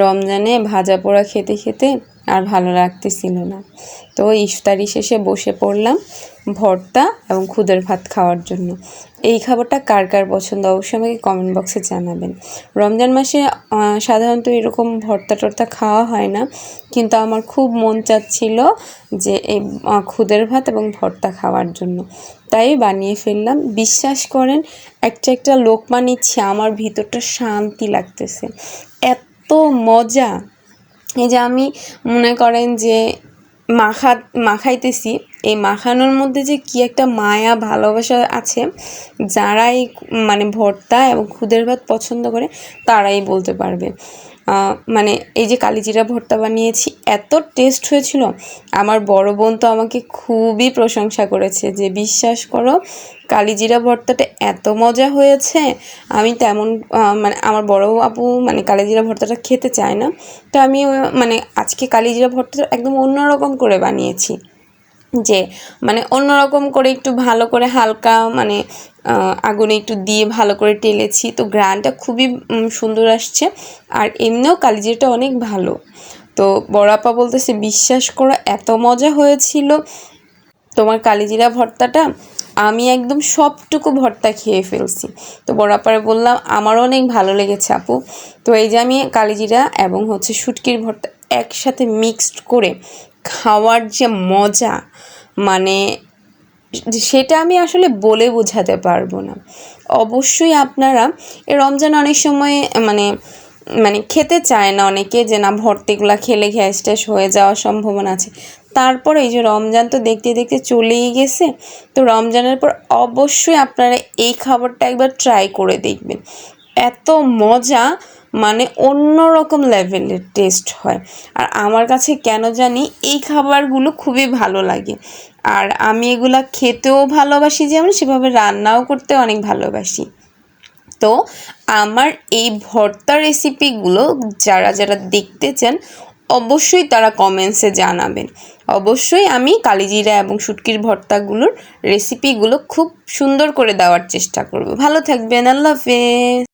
রমজানে ভাজা পোড়া খেতে খেতে আর ভালো লাগতেছিল না। তো ইফতারি শেষে বসে পড়লাম ভর্তা এবং খুদের ভাত খাওয়ার জন্য। এই খাবারটা কার কার পছন্দ অবশ্যই আমাকে কমেন্ট বক্সে জানাবেন। রমজান মাসে সাধারণত এরকম ভর্তা টর্তা খাওয়া হয় না, কিন্তু আমার খুব মন চাচ্ছিল যে এই খুদের ভাত এবং ভর্তা খাওয়ার জন্য। তাই বানিয়ে ফেললাম। বিশ্বাস করেন, একটা একটা লোকমা নিচ্ছে আমার ভিতরটা শান্তি লাগতেছে। এত মজা। এই যে আমি মনে করেন যে মাখা মাখাইতেছি। এই মাখানোর মধ্যে যে কি একটা মায়া, ভালোবাসা আছে, যারাই মানে ভর্তা এবং খুদের ভাত পছন্দ করে, তারাই বলতে পারবে। মানে এই যে কালিজিরা ভর্তা বানিয়েছি, এত টেস্ট হয়েছিল। আমার বড় বোন তো আমাকে খুবই প্রশংসা করেছে যে, বিশ্বাস করো, কালিজিরা ভর্তাটা এত মজা হয়েছে, আমি তেমন মানে আমার বড় আপু মানে কালিজিরা ভর্তাটা খেতে চায় না। তো আমি মানে আজকে কালিজিরা ভর্তাটা একদম অন্যরকম করে বানিয়েছি। যে মানে অন্যরকম করে একটু ভালো করে হালকা মানে আগুনে একটু দিয়ে ভালো করে টেলেছি। তো গ্রানটা খুবই সুন্দর আসছে। আর এমনিও কালিজিরাটা অনেক ভালো। তো বড়াপা বলতেছে, বিশ্বাস করো, এত মজা হয়েছিল তোমার কালিজিরা ভর্তাটা। আমি একদম সবটুকু ভর্তা খেয়ে ফেলছি। তো বড়াপারে বললাম, আমারও অনেক ভালো লেগেছে আপু। তো এই যে আমি কালিজিরা এবং হচ্ছে শুটকির ভর্তা একসাথে মিক্সড করে খাওয়ার যে মজা মানে সেটা আমি আসলে বলে বোঝাতে পারব না। অবশ্যই আপনারা রমজান অনেক সময় মানে মানে খেতে চায় না অনেকে যে না, ভর্তিগুলা খেলে গ্যাস ট্যাস হয়ে যাওয়ার সম্ভাবনা আছে। তারপরে এই যে রমজান তো দেখতে দেখতে চলেই গেছে, তো রমজানের পর অবশ্যই আপনারা এই খাবারটা একবার ট্রাই করে দেখবেন। এত মজা মানে অন্য রকম লেভেলের টেস্ট হয়। আর আমার কাছে কেন জানি এই খাবারগুলো খুবই ভালো লাগে। আর আমি এগুলা খেতেও ভালোবাসি, যেমন সেভাবে রান্নাও করতে অনেক ভালোবাসি। তো আমার এই ভর্তা রেসিপিগুলো যারা যারা দেখতে চান, অবশ্যই তারা কমেন্টসে জানাবেন। অবশ্যই আমি কালিজিরা এবং শুটকির ভর্তাগুলোর রেসিপিগুলো খুব সুন্দর করে দেওয়ার চেষ্টা করব। ভালো থাকবেন, আল্লাহ হাফেজ।